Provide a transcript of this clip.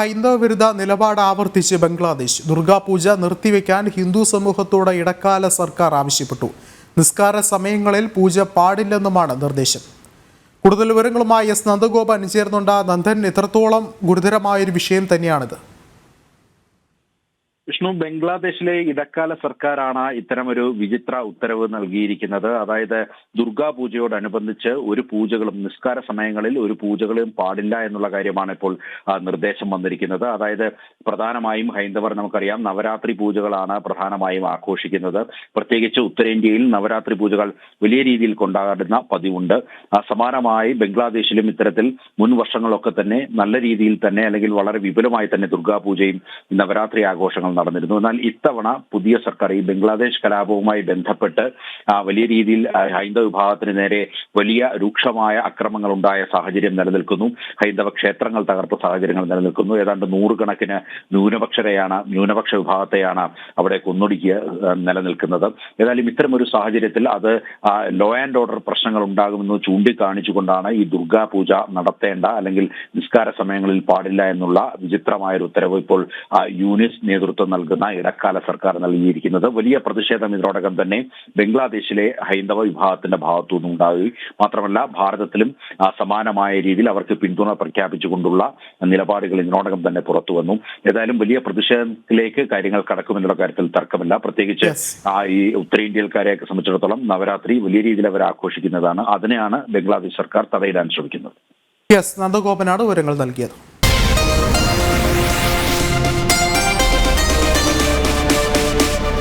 ഹൈന്ദവ വിരുദ്ധ നിലപാട് ആവർത്തിച്ച് ബംഗ്ലാദേശ് ദുർഗാപൂജ നിർത്തിവെക്കാൻ ഹിന്ദു സമൂഹത്തോട് ഇടക്കാല സർക്കാർ ആവശ്യപ്പെട്ടു. നിസ്കാര സമയങ്ങളിൽ പൂജ പാടില്ലെന്നുമാണ് നിർദ്ദേശം. കൂടുതൽ വിവരങ്ങളുമായി എസ് നന്ദഗോപൻ ചേർന്നുണ്ട്. നന്ദൻ എത്രത്തോളം ഗുരുതരമായൊരു വിഷയം തന്നെയാണിത്? വിഷ്ണു ബംഗ്ലാദേശിലെ ഇടക്കാല സർക്കാരാണ് ഇത്തരമൊരു വിചിത്ര ഉത്തരവ് നൽകിയിരിക്കുന്നത്. അതായത് ദുർഗാ പൂജയോടനുബന്ധിച്ച് ഒരു പൂജകളും നിസ്കാര സമയങ്ങളിൽ ഒരു പൂജകളും പാടില്ല എന്നുള്ള കാര്യമാണ് ഇപ്പോൾ നിർദ്ദേശം വന്നിരിക്കുന്നത്. അതായത് പ്രധാനമായും ഹൈന്ദവർ നമുക്കറിയാം നവരാത്രി പൂജകളാണ് പ്രധാനമായും ആഘോഷിക്കുന്നത്. പ്രത്യേകിച്ച് ഉത്തരേന്ത്യയിൽ നവരാത്രി പൂജകൾ വലിയ രീതിയിൽ കൊണ്ടാടുന്ന പതിവുണ്ട്. സമാനമായി ബംഗ്ലാദേശിലും ഇത്തരത്തിൽ മുൻ വർഷങ്ങളൊക്കെ തന്നെ നല്ല രീതിയിൽ തന്നെ അല്ലെങ്കിൽ വളരെ വിപുലമായി തന്നെ ദുർഗാപൂജയും നവരാത്രി ആഘോഷങ്ങൾ നടന്നിരുന്നു. എന്നാൽ ഇത്തവണ പുതിയ സർക്കാർ ഈ ബംഗ്ലാദേശ് കലാപവുമായി ബന്ധപ്പെട്ട് വലിയ രീതിയിൽ ഹൈന്ദവ വിഭാഗത്തിന് നേരെ വലിയ രൂക്ഷമായ അക്രമങ്ങൾ ഉണ്ടായ സാഹചര്യം നിലനിൽക്കുന്നു. ഹൈന്ദവ ക്ഷേത്രങ്ങൾ തകർത്ത സാഹചര്യങ്ങൾ നിലനിൽക്കുന്നു. ഏതാണ്ട് നൂറുകണക്കിന് ന്യൂനപക്ഷരെയാണ് ന്യൂനപക്ഷ വിഭാഗത്തെയാണ് അവിടെ കൊന്നൊടുക്കിയ നിലനിൽക്കുന്നത്. ഏതായാലും ഇത്തരം ഒരു സാഹചര്യത്തിൽ അത് ലോ ആൻഡ് ഓർഡർ പ്രശ്നങ്ങൾ ഉണ്ടാകുമെന്ന് ചൂണ്ടിക്കാണിച്ചുകൊണ്ടാണ് ഈ ദുർഗാ പൂജ നടത്തേണ്ട അല്ലെങ്കിൽ നിസ്കാര സമയങ്ങളിൽ പാടില്ല എന്നുള്ള വിചിത്രമായ ഒരു ഉത്തരവ് ഇപ്പോൾ യൂനിസ് നേതൃത്വം നൽകുന്ന ഇടക്കാല സർക്കാർ നൽകിയിരിക്കുന്നത്. വലിയ പ്രതിഷേധം ഇതിനോടകം തന്നെ ബംഗ്ലാദേശിലെ ഹൈന്ദവ വിഭാഗത്തിന്റെ ഭാഗത്തു നിന്നുണ്ടാകുകയും മാത്രമല്ല ഭാരതത്തിലും സമാനമായ രീതിയിൽ അവർക്ക് പിന്തുണ പ്രഖ്യാപിച്ചുകൊണ്ടുള്ള നിലപാടുകൾ ഇതിനോടകം തന്നെ പുറത്തു വന്നു ഏതായാലും വലിയ പ്രതിഷേധത്തിലേക്ക് കാര്യങ്ങൾ കടക്കുമെന്നുള്ള കാര്യത്തിൽ തർക്കമില്ല. പ്രത്യേകിച്ച് ആ ഈ ഉത്തരേന്ത്യക്കാരെ സംബന്ധിച്ചിടത്തോളം നവരാത്രി വലിയ രീതിയിൽ അവർ ആഘോഷിക്കുന്നതാണ്. അതിനെയാണ് ബംഗ്ലാദേശ് സർക്കാർ തടയിടാൻ ശ്രമിക്കുന്നത്. യെസ് നന്ദഗോപനാണ് വിവരങ്ങൾ നൽകിയത്.